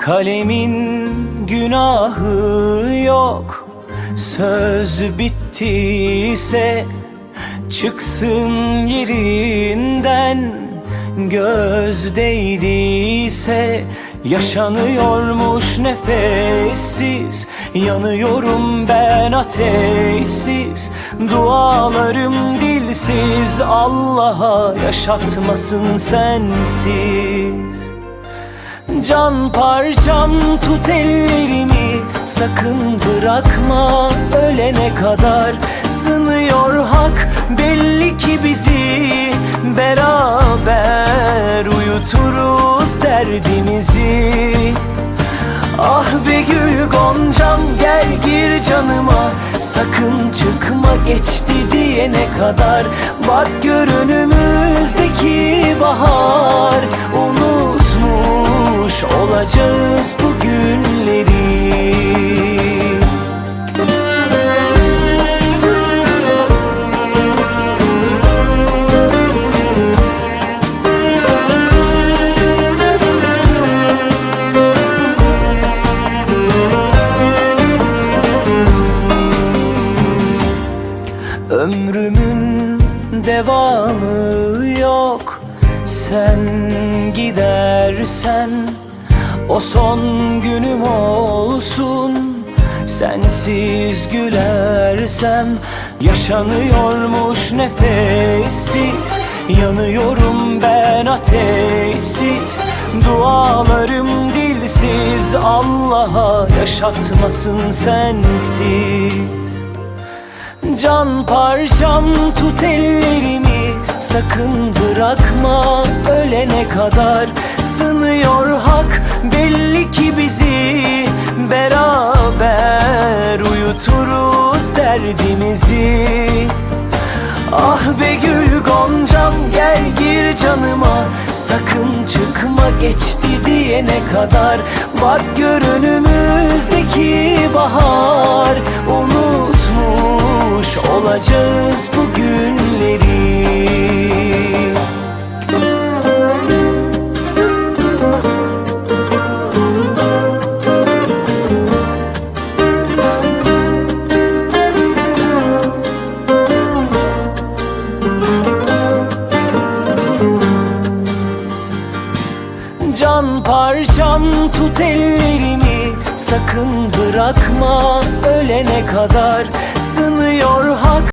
Kalemin günahı yok. Söz bittiyse Çıksın yerinden. Göz değdiyse Yaşanıyormuş nefessiz. Yanıyorum ben ateşsiz. Dualarım dilsiz. Allah'a yaşatmasın sensiz Can parçam tut ellerimi. Sakın bırakma ölene kadar. Sınıyor hak belli ki bizi. Beraber uyuturuz derdimizi. Ah be gül goncam gel gir canıma. Sakın çıkma geçti diyene kadar. Bak gör önümüzdeki bahar Unutmuş olacağız bu günleri? Ömrümün devamı yok. Sen gidersen O son günüm olsun Sensiz gülersem Yaşanıyormuş nefessiz Yanıyorum ben ateşsiz Dualarım dilsiz Allah'a yaşatmasın sensiz. Can parçam tut ellerimi Sakın bırakma ölene kadar hak belli ki bizi Beraber uyuturuz derdimizi. Ah be gül goncam gel gir canıma. Sakın çıkma geçti diyene kadar. Bak gör önümüzdeki bahar. Unutmuş olacağız bu parçam tut ellerimi Sakın bırakma ölene kadar. Sınıyor hak